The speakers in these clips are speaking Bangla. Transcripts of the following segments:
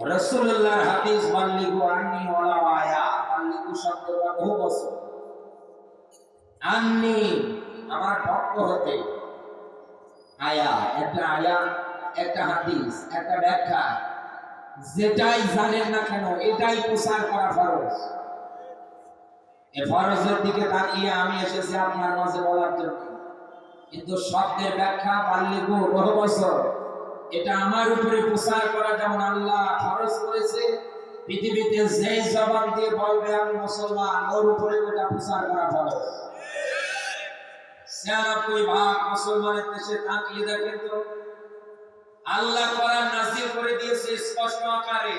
হাদিস বাল্লিগু বাল্লিগু শব্দটা বহু বছর। আমার পক্ষ হতে। আয়া, একটা আয়া, একটা হাদিস, একটা ব্যাখ্যা। যেটাই জানেন না কেন, এটাই প্রচার করা ফরজ। এ ফরজের দিকে তাকিয়ে আমি এসেছি আপনার মাঝে বলার জন্য। কিন্তু শব্দের ব্যাখ্যা বাল্লিগু বহু বছর। এটা আমার উপরে প্রচার করা যেমন আল্লাহ ফরজ করেছে, পৃথিবীতে যে জবান দিয়ে বলবে আমি মুসলমান, ওর উপরে ওটা প্রচার করা নাজিল করে দিয়েছে স্পষ্ট আকারে।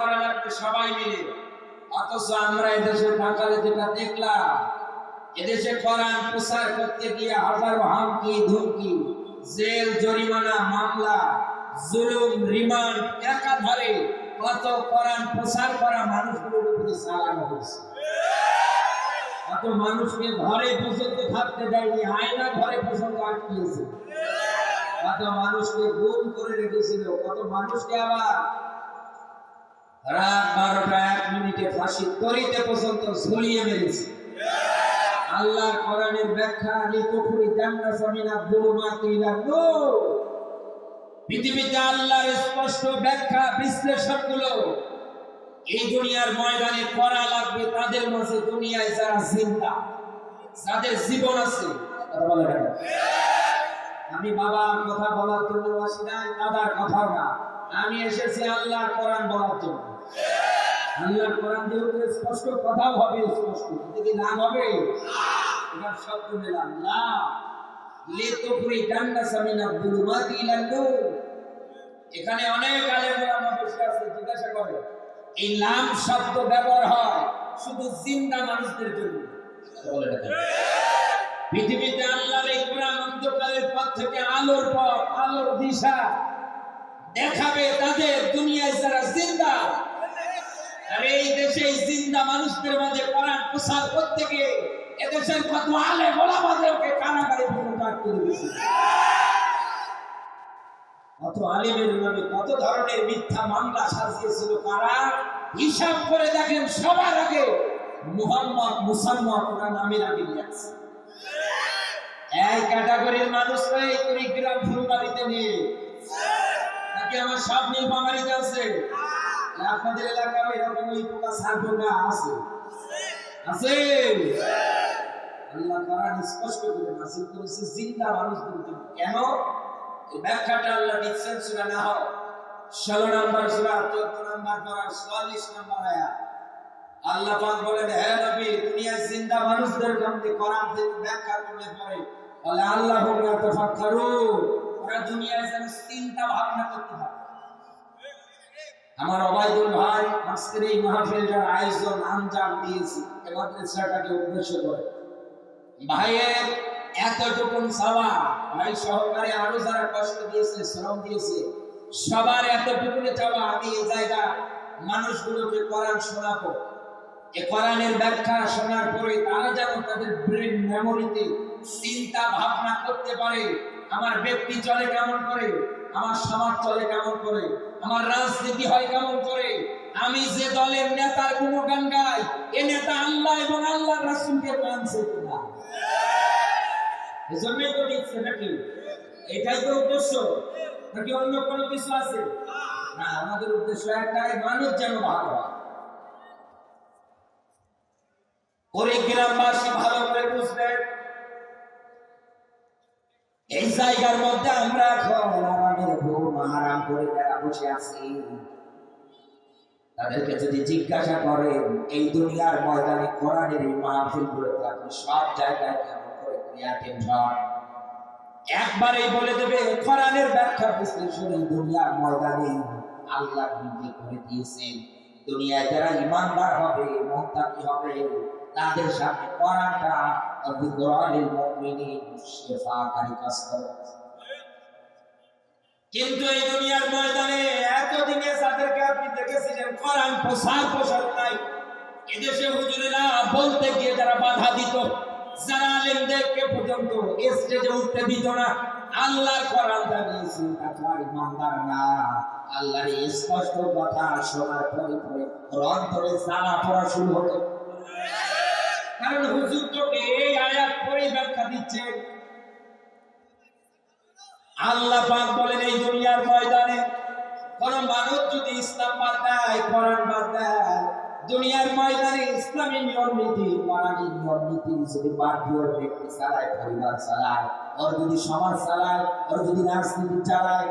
করা সবাই মিলে। অথচ আমরা এদেশে তাকালে যেটা দেখলাম, এদেশে করতে গিয়ে হাজারো হামকি, ধুমকি জেল, জরিমানা, মামলা, জুলুম, রিমান্ড, একাধারে কত কোরআন প্রচার করা মানুষগুলোর উপরে চালানো হয়েছে। কত মানুষকে ঘরে পর্যন্ত থাকতে দেয়নি, আয়না ঘরে পর্যন্ত আটকিয়েছে। কত মানুষকে গুম করে রেখেছিল, কত মানুষকে আবার রাত বারোটা এক মিনিটে ফাঁসি তরিতে পর্যন্ত ঝুলিয়ে মেরেছে। আল্লাহর কোরআনের ব্যাখ্যা লিতুখরি জান্নাত মিনা যুলুমাতি ইলা নূর। পৃথিবীতে আল্লাহর স্পষ্ট ব্যাখ্যা, বিশ্লেষণগুলো এই দুনিয়ার ময়দানে করা লাগবে তাদের মাঝে দুনিয়ায় যারা জিন্দা, যাদের জীবন আছে কথা না। আমি বাবার কথা বলার জন্য আসি নাই, দাদার কথাও না। আমি এসেছি আল্লাহর কোরআন বলার জন্য। কোরআন স্পষ্ট কথাও হবে, স্পষ্ট। যদি হবে? এবার শব্দ মেলাম না। মিনা ইলা নূর। এখানে অনেক আছে, জিজ্ঞাসা করে, এই নাম শব্দ ব্যবহার হয় শুধু জিন্দা মানুষদের জন্য? পৃথিবীতে আল্লাহর এই কোরআন অন্ধকারের পথ থেকে আলোর পথ, আলোর দিশা দেখাবে তাদের দুনিয়ায় যারা জিন্দা। আর, এই দেশে জিন্দা মানুষদের মাঝে কোরআন প্রসার করতে গিয়ে এদেশের কত আলে গোলামাদেরকে কারাগারে পর্যন্ত আটকে দিয়েছে। কত আলেমের নামে কত ধরনের মিথ্যা মামলা সাজিয়েছিল কারা? হিসাব করে দেখেন, সবার আগে মুহাম্মদ মুসাম্মদ ওরা নামের আগে লিখছে। এই ক্যাটাগরির মানুষ এই কুড়িগ্রাম ফুলবাড়িতে নিয়ে নাকি আমার সব নীল বাঙালিতে আছে? আপনাদের এলাকায় এরকম পোকা আছে? আছে? আল্লাহ স্পষ্ট করে করেছে, জিন্দা কেন? এই ব্যাখ্যাটা আল্লাহ দিচ্ছেন সূরা নাহল। 16 নম্বর সূরা 14 নম্বর 44 নম্বর আল্লাহ পাক বলেন নবী জিন্দা মানুষদের জন্য কোরআন থেকে ব্যাখ্যা করলে পরে বলে, আল্লাহ ইয়াতাফাক্কারু ওরা দুনিয়ায় যেন চিন্তা ভাবনা করতে পারে। আমার ভাই, আজকের এই আয়োজন উদ্দেশ্য করে। ভাইয়ের এতটুকু ভাই সহকারে আরও যারা কষ্ট দিয়েছে, শ্রম দিয়েছে, সবার এতটুকু চাওয়া আমি এই জায়গা, মানুষগুলোকে কোরআন শোনাবো। এ কোরআনের ব্যাখ্যা শোনার পরে তারা যেন তাদের ব্রেন, মেমোরিতে চিন্তা, ভাবনা করতে পারে। আমার ব্যক্তি চলে কেমন করে? আমার সমাজ চলে কেমন করে? আমার রাজনীতি হয় কেমন করে? আমি যে দলের নেতার গুণগান গাই, এ নেতা আল্লাহ এবং আল্লাহ রাসূলকে মানছে কিনা? এজন্যই তো দিচ্ছে নাকি? এটাই তো উদ্দেশ্য। নাকি অন্য কোনো কিছু আছে? না, আমাদের উদ্দেশ্য একটাই, মানুষ যেন ভালো হয়। করে গ্রামবাসী ভালো করে বুঝবেন জায়গার মধ্যে আমরা আমাদের বউ মাহারাম করে যারা বসে আছি, তাদেরকে যদি জিজ্ঞাসা করেন, এই দুনিয়ার ময়দানে কোরআনের এই মাহফিল গুলোতে আপনি সব জায়গায় কেমন করে অ্যাটেনশন একবারেই বলে দেবে, কোরআনের ব্যাখ্যা বিশ্লেষণ এই দুনিয়ার ময়দানে আল্লাহ বিধি করে দিয়েছেন। দুনিয়ায় যারা ইমানদার হবে মুত্তাকি হবে, তাদের সামনে কোরআনটা বিকরালিল মুমিনিন শিফাকারী কাজ করে কিন্তু এই দুনিয়ার ময়দানে এতদিনে যাদেরকে আপনি দেখেছিলেন, কোরআন প্রসার প্রসার নাই। এদেশে হুজুরেরা বলতে গিয়ে যারা বাধা দিত, যারা আলেমদেরকে পর্যন্ত স্টেজে উঠতে দিত না। আল্লাহর কোরআন জানিয়েছি তাকে ইমানদার না। আল্লাহর স্পষ্ট কথা শোনার পরে পরে ওর অন্তরে জ্বালা পড়া শুরু হতো। কারণ হুজুর তোকে এই আয়াত পরে ব্যাখ্যা দিচ্ছে। আল্লাহ পাক বলেন, এই দুনিয়ার ময়দানে কোন মানুষ যদি ইসলাম বাদ দেয়, কোরআন বাদ দেয় দুনিয়ার ময়দানে ইসলামী নিয়ম নীতি কোরআনী যদি ব্যক্তি চালায়, পরিবার চালায়, ওর যদি সমাজ চালায়, ওর যদি রাজনীতি চালায়।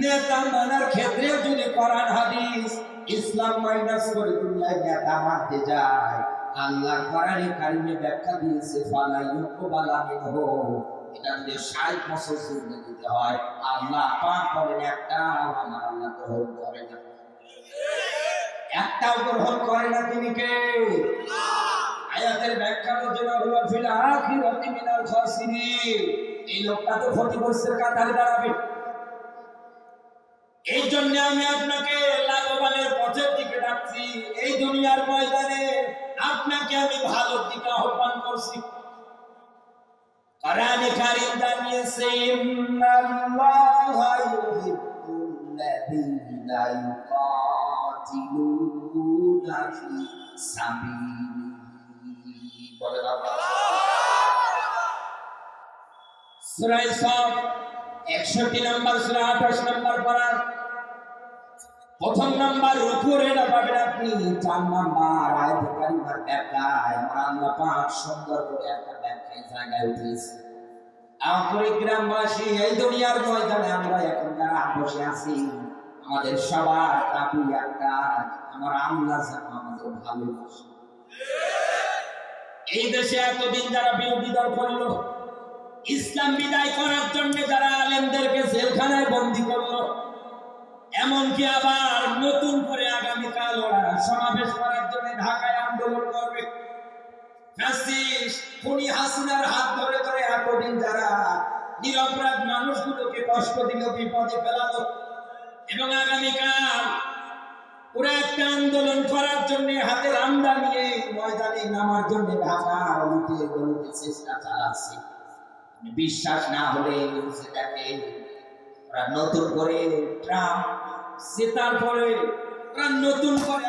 নেতা মানার ক্ষেত্রে যদি কোরআন, হাদিস, ইসলাম মাইনাস করে দুনিয়ায় নেতা যায়, আল্লাহ কোরআনে কারিমে ব্যাখ্যা দিয়েছে, ফালা ইউকবালা মিনহু। এটা যদি ষাট বছর জন্য দিতে হয়, আল্লাহ পাক একটা আমার আল্লাহ গ্রহণ করে না। একটাও গ্রহণ করে না তিনি কে? আয়াতের মিনাল এই লোকটা তো কাতারে দাঁড়াবে। এই জন্য আমি আপনাকে লাভবানের পথের দিকে ডাকছি। এই দুনিয়ার ময়দানে আপনাকে আমি ভালোর দিকে আহ্বান করছি। কোরআনে কারীম জানিয়েছে, ইন্নাল্লাহা ইউহিব্বুল্লাযীনা ইউকাতিলুনা ফি সাবিলিহি বলে সূরা সফ 61 নম্বর সূরা 28 নম্বর পারা প্রথম নাম্বার রুকুরে না পাবেন আপনি চার নাম্বার আয়াত কারিমার ব্যাখ্যায় আমার সুন্দর করে একটা ব্যাখ্যায় জায়গায় উঠিয়েছে আমার গ্রামবাসী এই দুনিয়ার ময়দানে আমরা এখন যারা বসে আছি আমাদের সবার দাবি একটা আমার আল্লাহ আমাদের ভালোবাসে। এই দেশে এতদিন যারা বিরোধী দল করল, ইসলাম বিদায় করার জন্য যারা আলেমদেরকে জেলখানায় বন্দী করল, এমনকি আবার নতুন করে আগামীকাল ওরা সমাবেশ করার জন্য ঢাকায় আন্দোলন করবে। খুনি হাসিনার হাত ধরে ধরে এতদিন যারা নিরপরাধ মানুষগুলোকে কষ্ট দিল, বিপদে ফেলালো এবং আগামীকাল ওরা একটা আন্দোলন করার জন্য, হাতের আমদা নিয়ে ময়দানে নামার জন্য ঢাকা উঠে গলুতে চেষ্টা চালাচ্ছে। বিশ্বাস না হলে সেটাকে ওরা নতুন করে ট্রাম্প, সে তারপরে ওরা নতুন করে